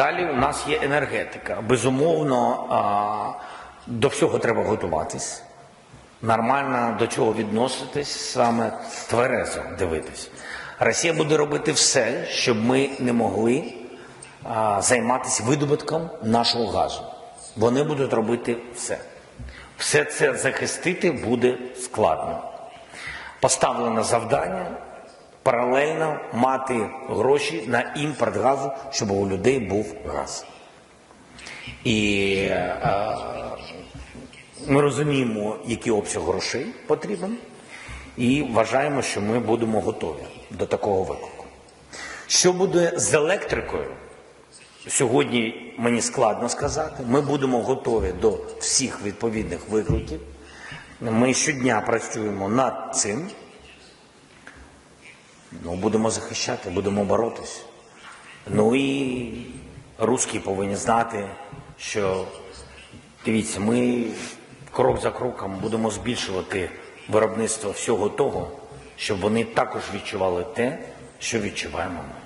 Далі у нас є енергетика. Безумовно, до всього треба готуватись, нормально до чого відноситись, саме тверезо дивитись. Росія буде робити все, щоб ми не могли займатися видобутком нашого газу. Вони будуть робити все. Все це захистити буде складно. Поставлено завдання паралельно мати гроші на імпорт газу, щоб у людей був газ. І е, ми розуміємо, який обсяг грошей потрібен, і вважаємо, що ми будемо готові до такого виклику. Що буде з електрикою? Сьогодні мені складно сказати. Ми будемо готові до всіх відповідних викликів. Ми щодня працюємо над цим. Ну, будемо захищати, будемо боротись. Ну і русські повинні знати, що дивіться, ми крок за кроком будемо збільшувати виробництво всього того, щоб вони також відчували те, що відчуваємо ми.